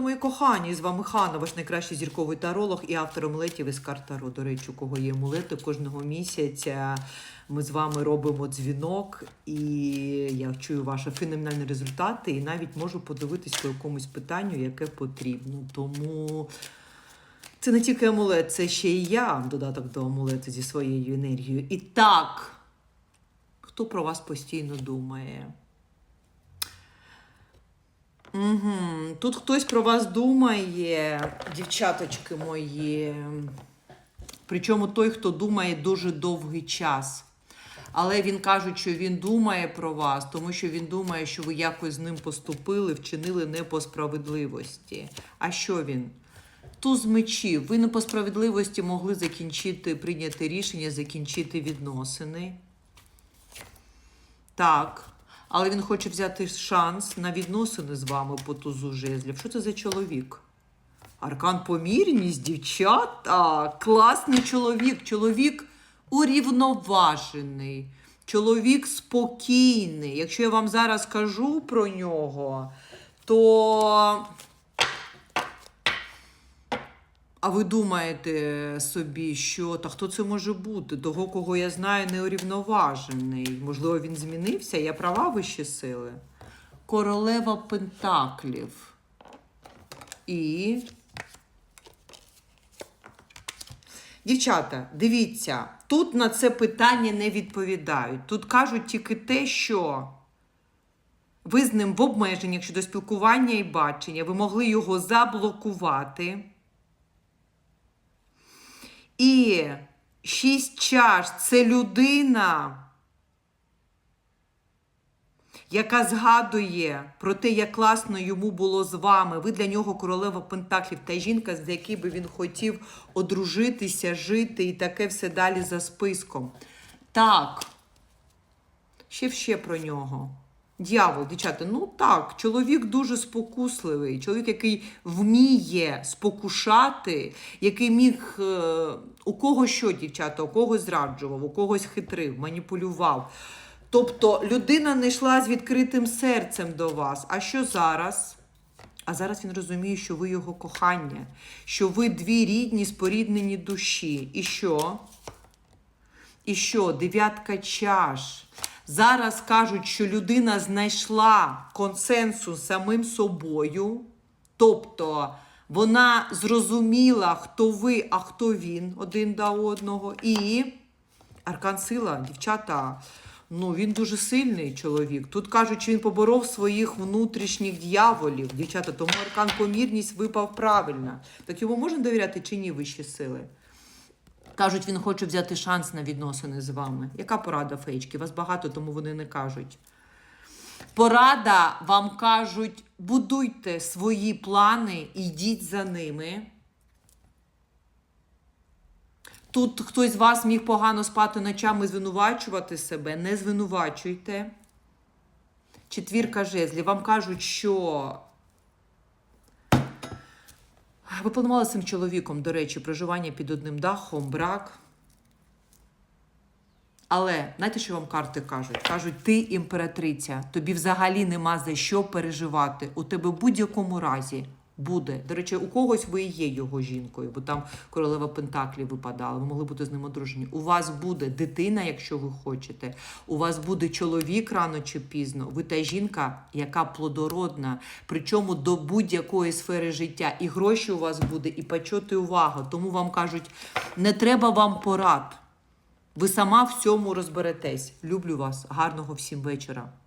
Мої кохані, з вами Хана, ваш найкращий зірковий таролог і автор омлетів із карт Таро. До речі, у кого є амулети, кожного місяця ми з вами робимо дзвінок, і я чую ваші феноменальні результати, і навіть можу подивитись по якомусь питанню, яке потрібно. Тому це не тільки амулет, це ще і я додаток до амулету зі своєю енергією. І так, хто про вас постійно думає? Угу. Тут хтось про вас думає, дівчаточки мої. Причому той, хто думає дуже довгий час. Але він каже, що він думає про вас, тому що він думає, що ви якось з ним поступили, вчинили не по справедливості. А що він? Туз мечів. Ви не по справедливості могли закінчити, прийняти рішення, закінчити відносини. Так. Але він хоче взяти шанс на відносини з вами по тузу жезлів. Що це за чоловік? Аркан помірність, дівчата. Класний чоловік. Чоловік урівноважений. Чоловік спокійний. Якщо я вам зараз кажу про нього, то. А ви думаєте собі, що та хто це може бути? Того, кого я знаю, неурівноважений. Можливо, він змінився? Я права вищі сили. Королева Пентаклів. І. Дівчата, дивіться, тут на це питання не відповідають. Тут кажуть тільки те, що ви з ним в обмеженнях щодо спілкування і бачення, ви могли його заблокувати. І шість чаш це людина, яка згадує про те, як класно йому було з вами. Ви для нього королева Пентаклів та жінка, з якою би він хотів одружитися, жити і таке все далі за списком. Так, ще ще про нього. Дьявол, дівчата, ну так, чоловік дуже спокусливий, чоловік, який вміє спокушати, який міг е, у кого що, дівчата, у когось зраджував, у когось хитрив, маніпулював. Тобто людина не йшла з відкритим серцем до вас. А що зараз? А зараз він розуміє, що ви його кохання, що ви дві рідні, споріднені душі. І що? І що? Дев'ятка чаш. Зараз кажуть, що людина знайшла консенсус самим собою, тобто вона зрозуміла, хто ви, а хто він один до одного. І аркан сила, дівчата, ну він дуже сильний чоловік. Тут кажуть, що він поборов своїх внутрішніх дьяволів. Дівчата, тому аркан помірність випав правильно. Так йому можна довіряти чи ні вищі сили? Кажуть, він хоче взяти шанс на відносини з вами. Яка порада фейчки? Вас багато, тому вони не кажуть. Порада вам кажуть, будуйте свої плани, йдіть за ними. Тут хтось з вас міг погано спати ночами, звинувачувати себе. Не звинувачуйте. Четвірка жезлів. Вам кажуть, що ви планували з цим чоловіком, до речі, проживання під одним дахом, брак. Але знаєте, що вам карти кажуть? Кажуть, ти імператриця, тобі взагалі нема за що переживати. У тебе в будь-якому разі буде. До речі, у когось ви є його жінкою, бо там королева Пентаклі випадала, ви могли бути з ним одружені. У вас буде дитина, якщо ви хочете. У вас буде чоловік рано чи пізно. Ви та жінка, яка плодородна, причому до будь-якої сфери життя. І гроші у вас буде, і почоти увага. Тому вам кажуть, не треба вам порад. Ви сама в цьому розберетесь. Люблю вас. Гарного всім вечора.